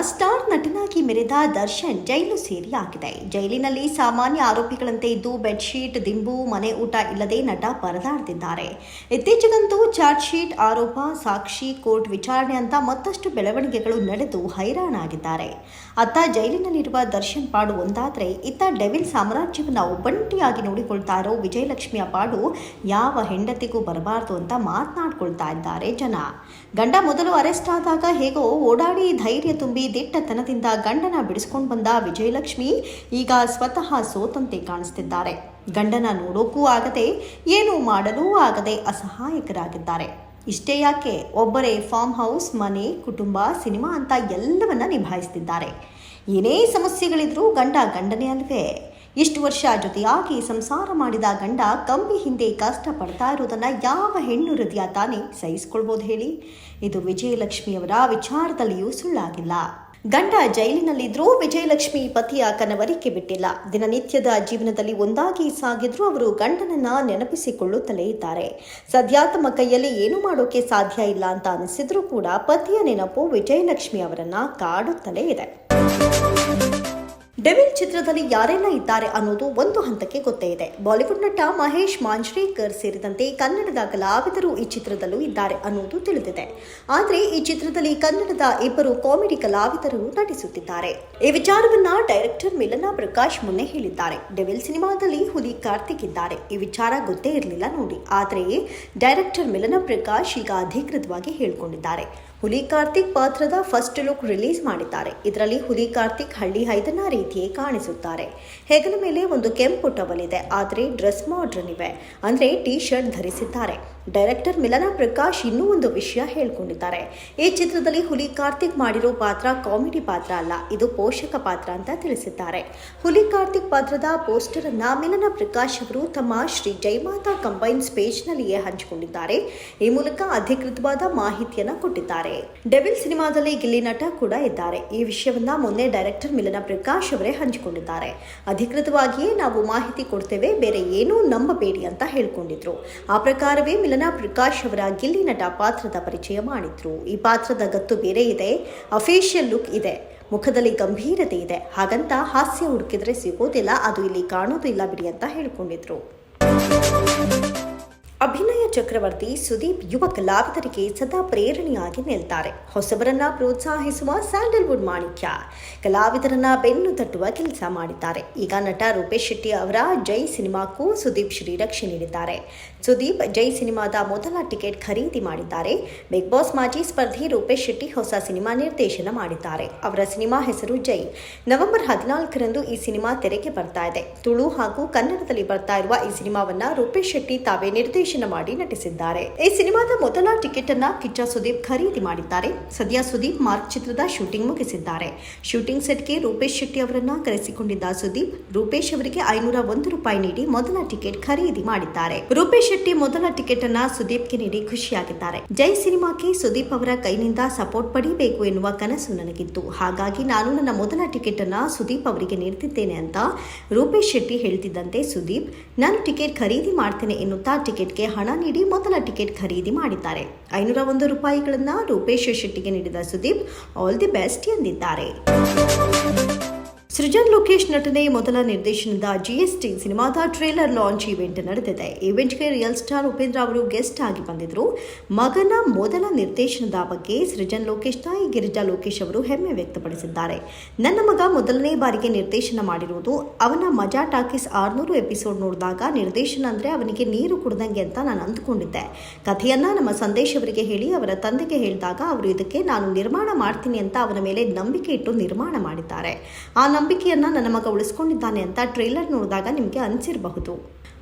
Star ನಟನಾಗಿ ಮೆರೆದ ದರ್ಶನ್ ಜೈಲು ಸೇರಿಯಾಗಿದೆ. ಜೈಲಿನಲ್ಲಿ ಸಾಮಾನ್ಯ ಆರೋಪಿಗಳಂತೆ ಇದ್ದು, ಬೆಡ್ಶೀಟ್, ದಿಂಬು, ಮನೆ ಊಟ ಇಲ್ಲದೆ ನಟ ಪರದಾಡ್ತಿದ್ದಾರೆ. ಇತ್ತೀಚೆಗಂತೂ ಚಾರ್ಜ್ ಶೀಟ್ ಆರೋಪ, ಸಾಕ್ಷಿ, ಕೋರ್ಟ್ ವಿಚಾರಣೆ ಅಂತ ಮತ್ತಷ್ಟು ಬೆಳವಣಿಗೆಗಳು ನಡೆದು ಹೈರಾಣಾಗಿದ್ದಾರೆ. ಅತ್ತ ಜೈಲಿನಲ್ಲಿರುವ ದರ್ಶನ್ ಪಾಡು ಒಂದಾದ್ರೆ, ಇತ್ತ ಡೆವಿಲ್ ಸಾಮ್ರಾಜ್ಯವನ್ನ ಒಬ್ಬಂಟಿಯಾಗಿ ನೋಡಿಕೊಳ್ತಾ ಇರೋ ವಿಜಯಲಕ್ಷ್ಮಿಯ ಪಾಡು ಯಾವ ಹೆಂಡತಿಗೂ ಬರಬಾರದು ಅಂತ ಮಾತನಾಡ್ಕೊಳ್ತಾ ಇದ್ದಾರೆ ಜನ. ಗಂಡ ಮೊದಲು ಅರೆಸ್ಟ್ ಆದಾಗ ಹೇಗೋ ಓಡಾಡಿ ಧೈರ್ಯ ತುಂಬಿ ದಿಟ್ಟತನದಿಂದ ಗಂಡನ ಬಿಡಿಸ್ಕೊಂಡು ಬಂದ ವಿಜಯಲಕ್ಷ್ಮಿ ಈಗ ಸ್ವತಃ ಸೋತಂತೆ ಕಾಣಿಸ್ತಿದ್ದಾರೆ. ಗಂಡನ ನೋಡೋಕ್ಕೂ ಆಗದೆ, ಏನೂ ಮಾಡಲೂ ಆಗದೆ ಅಸಹಾಯಕರಾಗಿದ್ದಾರೆ. ಇಷ್ಟೇ ಯಾಕೆ? ಒಬ್ಬರೇ ಫಾರ್ಮ್ ಹೌಸ್, ಮನೆ, ಕುಟುಂಬ, ಸಿನಿಮಾ ಅಂತ ಎಲ್ಲವನ್ನ ನಿಭಾಯಿಸ್ತಿದ್ದಾರೆ. ಏನೇ ಸಮಸ್ಯೆಗಳಿದ್ರೂ ಗಂಡ ಗಂಡನೇ ಅಲ್ವೇ? ಇಷ್ಟು ವರ್ಷ ಜೊತೆಯಾಗಿ ಸಂಸಾರ ಮಾಡಿದ ಗಂಡ ಕಂಬಿ ಹಿಂದೆ ಕಷ್ಟಪಡ್ತಾ ಇರೋದನ್ನು ಯಾವ ಹೆಣ್ಣು ಹೃದಯ ತಾನೇ ಸಹಿಸ್ಕೊಳ್ಬೋದು ಹೇಳಿ. ಇದು ವಿಜಯಲಕ್ಷ್ಮಿಯವರ ವಿಚಾರದಲ್ಲಿಯೂ ಸುಳ್ಳಾಗಿಲ್ಲ. ಗಂಡ ಜೈಲಿನಲ್ಲಿದ್ರೂ ವಿಜಯಲಕ್ಷ್ಮಿ ಪತಿಯ ಕನವರಿಕೆ ಬಿಟ್ಟಿಲ್ಲ. ದಿನನಿತ್ಯದ ಜೀವನದಲ್ಲಿ ಒಂದಾಗಿ ಸಾಗಿದ್ರೂ ಅವರು ಗಂಡನನ್ನ ನೆನಪಿಸಿಕೊಳ್ಳುತ್ತಲೇ ಇದ್ದಾರೆ. ಸದ್ಯ ತಮ್ಮ ಕೈಯಲ್ಲಿ ಏನು ಮಾಡೋಕೆ ಸಾಧ್ಯ ಇಲ್ಲ ಅಂತ ಅನಿಸಿದ್ರೂ ಕೂಡ ಪತಿಯ ನೆನಪು ವಿಜಯಲಕ್ಷ್ಮಿ ಅವರನ್ನ ಕಾಡುತ್ತಲೇ ಇದೆ. ಡೆವಿಲ್ ಚಿತ್ರದಲ್ಲಿ ಯಾರೆಲ್ಲ ಇದ್ದಾರೆ ಅನ್ನೋದು ಒಂದು ಹಂತಕ್ಕೆ ಗೊತ್ತೇ ಇದೆ. ಬಾಲಿವುಡ್ ನಟ ಮಹೇಶ್ ಮಾಂಜ್ರೇಕರ್ ಸೇರಿದಂತೆ ಕನ್ನಡದ ಕಲಾವಿದರು ಈ ಚಿತ್ರದಲ್ಲೂ ಇದ್ದಾರೆ ಅನ್ನೋದು ತಿಳಿದಿದೆ. ಆದರೆ ಈ ಚಿತ್ರದಲ್ಲಿ ಕನ್ನಡದ ಇಬ್ಬರು ಕಾಮಿಡಿ ಕಲಾವಿದರು ನಟಿಸುತ್ತಿದ್ದಾರೆ. ಈ ವಿಚಾರವನ್ನ ಡೈರೆಕ್ಟರ್ ಮಿಲನಾ ಪ್ರಕಾಶ್ ಮೊನ್ನೆ ಹೇಳಿದ್ದಾರೆ. ಡೆವಿಲ್ ಸಿನಿಮಾದಲ್ಲಿ ಹುಲಿ ಕಾರ್ತಿಕ್ ಇದ್ದಾರೆ. ಈ ವಿಚಾರ ಗೊತ್ತೇ ಇರಲಿಲ್ಲ ನೋಡಿ. ಆದರೆ ಡೈರೆಕ್ಟರ್ ಮಿಲನಾ ಪ್ರಕಾಶ್ ಈಗ ಅಧಿಕೃತವಾಗಿ ಹೇಳಿಕೊಂಡಿದ್ದಾರೆ. ಹುಲಿ ಕಾರ್ತಿಕ್ ಪಾತ್ರದ ಫಸ್ಟ್ ಲುಕ್ ರಿಲೀಸ್ ಮಾಡಿದ್ದಾರೆ. ಇದರಲ್ಲಿ ಹುಲಿ ಕಾರ್ತಿಕ್ ಹಳ್ಳಿ ಹೈದನ ರೀತಿಯೇ ಕಾಣಿಸುತ್ತಾರೆ. ಹೆಗಲ ಮೇಲೆ ಒಂದು ಕೆಂಪು ಟವಲ್ ಇದೆ, ಆದರೆ ಡ್ರೆಸ್ ಮಾಡ್ರನ್ ಇವೆ. ಅಂದ್ರೆ ಟಿ ಶರ್ಟ್ ಧರಿಸಿದ್ದಾರೆ. ಡೈರೆಕ್ಟರ್ ಮಿಲನ ಪ್ರಕಾಶ್ ಇನ್ನೂ ಒಂದು ವಿಷಯ ಹೇಳ್ಕೊಂಡಿದ್ದಾರೆ. ಈ ಚಿತ್ರದಲ್ಲಿ ಹುಲಿ ಕಾರ್ತಿಕ್ ಮಾಡಿರೋ ಪಾತ್ರ ಕಾಮಿಡಿ ಪಾತ್ರ ಅಲ್ಲ, ಇದು ಪೋಷಕ ಪಾತ್ರ ಅಂತ ತಿಳಿಸಿದ್ದಾರೆ. ಹುಲಿ ಕಾರ್ತಿಕ್ ಪಾತ್ರದ ಪೋಸ್ಟರ್ ಅನ್ನ ಮಿಲನ ಪ್ರಕಾಶ್ ಅವರು ತಮ್ಮ ಶ್ರೀ ಜೈಮಾತಾ ಕಂಬೈನ್ಸ್ ಪೇಜ್ನಲ್ಲಿಯೇ ಹಂಚಿಕೊಂಡಿದ್ದಾರೆ. ಈ ಮೂಲಕ ಅಧಿಕೃತವಾದ ಮಾಹಿತಿಯನ್ನು ಕೊಟ್ಟಿದ್ದಾರೆ. ಡೆವಿಲ್ ಸಿನಿಮಾದಲ್ಲಿ ಗಿಲ್ಲಿ ನಟ ಕೂಡ ಇದ್ದಾರೆ. ಈ ವಿಷಯವನ್ನ ಮೊನ್ನೆ ಡೈರೆಕ್ಟರ್ ಮಿಲನ ಪ್ರಕಾಶ್ ಅವರೇ ಹಂಚಿಕೊಂಡಿದ್ದಾರೆ. ಅಧಿಕೃತವಾಗಿಯೇ ನಾವು ಮಾಹಿತಿ ಕೊಡ್ತೇವೆ, ಬೇರೆ ಏನೂ ನಂಬಬೇಡಿ ಅಂತ ಹೇಳ್ಕೊಂಡಿದ್ರು. ಆ ಪ್ರಕಾರವೇ ಮಿಲನ ಪ್ರಕಾಶ್ ಅವರ ಗಿಲ್ಲಿ ನಟ ಪಾತ್ರದ ಪರಿಚಯ ಮಾಡಿದ್ರು. ಈ ಪಾತ್ರದ ಗತ್ತು ಬೇರೆ ಇದೆ, ಅಫೇಷಿಯಲ್ ಲುಕ್ ಇದೆ, ಮುಖದಲ್ಲಿ ಗಂಭೀರತೆ ಇದೆ. ಹಾಗಂತ ಹಾಸ್ಯ ಹುಡುಕಿದ್ರೆ ಸಿಗೋದಿಲ್ಲ, ಅದು ಇಲ್ಲಿ ಕಾಣೋದಿಲ್ಲ ಬಿಡಿ ಅಂತ ಹೇಳ್ಕೊಂಡಿದ್ರು. ಅಭಿನಯ ಚಕ್ರವರ್ತಿ ಸುದೀಪ್ ಯುವ ಕಲಾವಿದರಿಗೆ ಸದಾ ಪ್ರೇರಣೆಯಾಗಿ ನಿಲ್ತಾರೆ. ಹೊಸಬರನ್ನ ಪ್ರೋತ್ಸಾಹಿಸುವ ಸ್ಯಾಂಡಲ್ವುಡ್ ಮಾಣಿಕ್ಯ ಕಲಾವಿದರನ್ನ ಬೆನ್ನು ತಟ್ಟುವ ಕೆಲಸ ಮಾಡಿದ್ದಾರೆ. ಈಗ ನಟ ರೂಪೇಶ್ ಶೆಟ್ಟಿ ಅವರ ಜೈ ಸಿನಿಮಾಕ್ಕೂ ಸುದೀಪ್ ಶ್ರೀರಕ್ಷೆ ನೀಡಿದ್ದಾರೆ. ಸುದೀಪ್ ಜೈ ಸಿನಿಮಾದ ಮೊದಲ ಟಿಕೆಟ್ ಖರೀದಿ ಮಾಡಿದ್ದಾರೆ. ಬಿಗ್ ಬಾಸ್ ಮಾಜಿ ಸ್ಪರ್ಧಿ ರೂಪೇಶ್ ಶೆಟ್ಟಿ ಹೊಸ ಸಿನಿಮಾ ನಿರ್ದೇಶನ ಮಾಡಿದ್ದಾರೆ. ಅವರ ಸಿನಿಮಾ ಹೆಸರು ಜೈ. ನವೆಂಬರ್ ಹದಿನಾಲ್ಕರಂದು ಈ ಸಿನಿಮಾ ತೆರೆಗೆ ಬರ್ತಾ ಇದೆ. ತುಳು ಹಾಗೂ ಕನ್ನಡದಲ್ಲಿ ಬರ್ತಾ ಇರುವ ಈ ಸಿನಿಮಾವನ್ನ ರೂಪೇಶ್ ಶೆಟ್ಟಿ ತಾವೇ ನಿರ್ದೇಶನ ಮಾಡಿ ನಟಿಸಿದ್ದಾರೆ. ಈ ಸಿನಿಮಾದ ಮೊದಲ ಟಿಕೆಟ್ ಅನ್ನ ಕಿಚ್ಚ ಸುದೀಪ್ ಖರೀದಿ ಮಾಡಿದ್ದಾರೆ. ಸದ್ಯ ಸುದೀಪ್ ಮಾರ್ಕ್ ಚಿತ್ರದ ಶೂಟಿಂಗ್ ಮುಗಿಸಿದ್ದಾರೆ. ಶೂಟಿಂಗ್ ಸೆಟ್ಗೆ ರೂಪೇಶ್ ಶೆಟ್ಟಿ ಅವರನ್ನ ಕರೆಸಿಕೊಂಡಿದ್ದ ಸುದೀಪ್, ರೂಪೇಶ್ ಅವರಿಗೆ ಐನೂರ ಒಂದು ರೂಪಾಯಿ ನೀಡಿ ಮೊದಲ ಟಿಕೆಟ್ ಖರೀದಿ ಮಾಡಿದ್ದಾರೆ. ರೂಪೇಶ್ ಶೆಟ್ಟಿ ಮೊದಲ ಟಿಕೆಟ್ ಅನ್ನ ಸುದೀಪ್ಗೆ ನೀಡಿ ಖುಷಿಯಾಗಿದ್ದಾರೆ. ಜೈ ಸಿನಿಮಾಕ್ಕೆ ಸುದೀಪ್ ಅವರ ಕೈನಿಂದ ಸಪೋರ್ಟ್ ಪಡಿಬೇಕು ಎನ್ನುವ ಕನಸು ನನಗಿತ್ತು. ಹಾಗಾಗಿ ನಾನು ನನ್ನ ಮೊದಲ ಟಿಕೆಟ್ ಅನ್ನ ಸುದೀಪ್ ಅವರಿಗೆ ನೀಡುತ್ತಿದ್ದೇನೆ ಅಂತ ರೂಪೇಶ್ ಶೆಟ್ಟಿ ಹೇಳ್ತಿದ್ದಂತೆ ಸುದೀಪ್, ನಾನು ಟಿಕೆಟ್ ಖರೀದಿ ಮಾಡ್ತೇನೆ ಎನ್ನುತ್ತಾ ಟಿಕೆಟ್ಗೆ ಹಣ ನೀಡಿ ಮೊದಲ ಟಿಕೆಟ್ ಖರೀದಿ ಮಾಡಿದ್ದಾರೆ. ಐನೂರ ಒಂದು ರೂಪಾಯಿಗಳನ್ನ ರೂಪೇಶ್ ಶೆಟ್ಟಿಗೆ ನೀಡಿದ ಸುದೀಪ್, ಆಲ್ ದಿ ಬೆಸ್ಟ್ ಎಂದಿದ್ದಾರೆ. ಸೃಜನ್ ಲೋಕೇಶ್ ನಟನೆ ಮೊದಲ ನಿರ್ದೇಶನದ ಜಿಎಸ್ಟಿ ಸಿನಿಮಾದ ಟ್ರೇಲರ್ ಲಾಂಚ್ ಇವೆಂಟ್ ನಡೆದಿದೆ. ಇವೆಂಟ್ಗೆ ರಿಯಲ್ ಸ್ಟಾರ್ ಉಪೇಂದ್ರ ಅವರು ಗೆಸ್ಟ್ ಆಗಿ ಬಂದಿದ್ರು. ಮಗನ ಮೊದಲ ನಿರ್ದೇಶನದ ಬಗ್ಗೆ ಸೃಜನ್ ಲೋಕೇಶ್, ತಾಯಿ ಗಿರಿಜಾ ಲೋಕೇಶ್ ಅವರು ಹೆಮ್ಮೆ ವ್ಯಕ್ತಪಡಿಸಿದ್ದಾರೆ. ನನ್ನ ಮಗ ಮೊದಲನೇ ಬಾರಿಗೆ ನಿರ್ದೇಶನ ಮಾಡಿರುವುದು ಅವನ ಮಜಾ ಟಾಕೀಸ್ ಆರ್ನೂರು ಎಪಿಸೋಡ್ ನೋಡಿದಾಗ ನಿರ್ದೇಶನ ಅಂದರೆ ಅವನಿಗೆ ನೀರು ಕುಡ್ದಂಗೆ ಅಂತ ನಾನು ಅಂದ್ಕೊಂಡಿದ್ದೆ. ಕಥೆಯನ್ನ ನಮ್ಮ ಸಂದೇಶ್ ಅವರಿಗೆ ಹೇಳಿ, ಅವರ ತಂದೆಗೆ ಹೇಳಿದಾಗ ಅವರು ಇದಕ್ಕೆ ನಾನು ನಿರ್ಮಾಣ ಮಾಡ್ತೀನಿ ಅಂತ ಅವನ ಮೇಲೆ ನಂಬಿಕೆ ಇಟ್ಟು ನಿರ್ಮಾಣ ಮಾಡಿದ್ದಾರೆ. ಆ ನಂಬಿಕೆಯನ್ನ ನನ್ನ ಮಗ ಉಳಿಸ್ಕೊಂಡಿದ್ದಾನೆ ಅಂತ ಟ್ರೈಲರ್ ನೋಡಿದಾಗ ನಿಮಗೆ ಅನಿಸಿರಬಹುದು.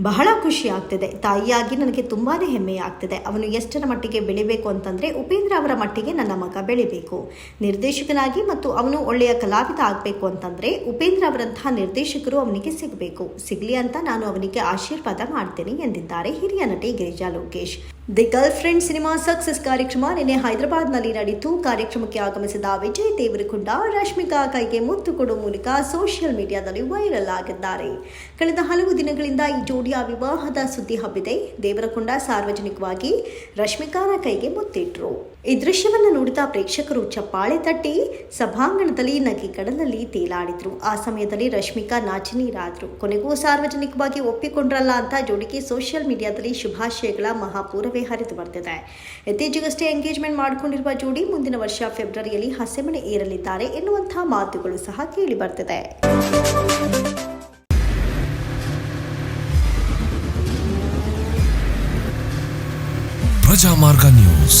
ಬಹಳ ಖುಷಿ ಆಗ್ತಿದೆ. ತಾಯಿಯಾಗಿ ನನಗೆ ತುಂಬಾನೇ ಹೆಮ್ಮೆ ಆಗ್ತಿದೆ. ಅವನು ಎಷ್ಟರ ಮಟ್ಟಿಗೆ ಬೆಳಿಬೇಕು ಅಂತಂದ್ರೆ ಉಪೇಂದ್ರ ಅವರ ಮಟ್ಟಿಗೆ ನನ್ನ ಮಗ ಬೆಳಿಬೇಕು. ನಿರ್ದೇಶಕನಾಗಿ ಮತ್ತು ಅವನು ಒಳ್ಳೆಯ ಕಲಾವಿದ ಆಗಬೇಕು ಅಂತಂದ್ರೆ ಉಪೇಂದ್ರ ಅವರಂತಹ ನಿರ್ದೇಶಕರು ಅವನಿಗೆ ಸಿಗಬೇಕು. ಸಿಗ್ಲಿ ಅಂತ ನಾನು ಅವನಿಗೆ ಆಶೀರ್ವಾದ ಮಾಡ್ತೇನೆ ಎಂದಿದ್ದಾರೆ ಹಿರಿಯ ನಟಿ Girija Lokesh. The girlfriend cinema success ಕಾರ್ಯಕ್ರಮ ನಿನ್ನೆ ಹೈದರಾಬಾದ್ನಲ್ಲಿ ನಡೆಯಿತು. ಕಾರ್ಯಕ್ರಮಕ್ಕೆ ಆಗಮಿಸಿದ ವಿಜಯ್ ದೇವರಕೊಂಡ, ರಶ್ಮಿಕಾ ಕೈಗೆ ಮುತ್ತು ಕೊಡುವ ಮೂಲಕ ಸೋಷಿಯಲ್ ಮೀಡಿಯಾದಲ್ಲಿ ವೈರಲ್ ಆಗಿದ್ದಾರೆ. ಕಳೆದ ಹಲವು ದಿನಗಳಿಂದ ಈ ಜೋಡಿಯ ವಿವಾಹದ ಸುದ್ದಿ ಹಬ್ಬಿದೆ. ದೇವರಕೊಂಡ ಸಾರ್ವಜನಿಕವಾಗಿ ರಶ್ಮಿಕಾನ ಕೈಗೆ ಮುತ್ತಿಟ್ರು. ಈ ದೃಶ್ಯವನ್ನು ನೋಡಿದ ಪ್ರೇಕ್ಷಕರು ಚಪ್ಪಾಳೆ ತಟ್ಟಿ ಸಭಾಂಗಣದಲ್ಲಿ ನಗೆಗಡಲಲ್ಲಿ ತೇಲಾಡಿದ್ರು. ಆ ಸಮಯದಲ್ಲಿ ರಶ್ಮಿಕಾ ನಾಚಿನೀರಾದ್ರು ಕೊನೆಗೂ ಸಾರ್ವಜನಿಕವಾಗಿ ಒಪ್ಪಿಕೊಂಡ್ರಲ್ಲ ಅಂತ ಜೋಡಿಗೆ ಸೋಷಿಯಲ್ ಮೀಡಿಯಾದಲ್ಲಿ ಶುಭಾಶಯಗಳ ಮಹಾಪೂರವೇ ಹರಿದು ಬರ್ತಿದೆ. ಇತ್ತೀಚೆಗಷ್ಟೇ ಎಂಗೇಜ್ಮೆಂಟ್ ಮಾಡಿಕೊಂಡಿರುವ ಜೋಡಿ ಮುಂದಿನ ವರ್ಷ ಫೆಬ್ರವರಿಯಲ್ಲಿ ಹಸೆಮಣೆ ಏರಲಿದ್ದಾರೆ ಎನ್ನುವಂತಹ ಮಾತುಗಳು ಸಹ ಕೇಳಿ ಬರ್ತಿದೆ. ಪ್ರಜಾಮಾರ್ಗ ನ್ಯೂಸ್.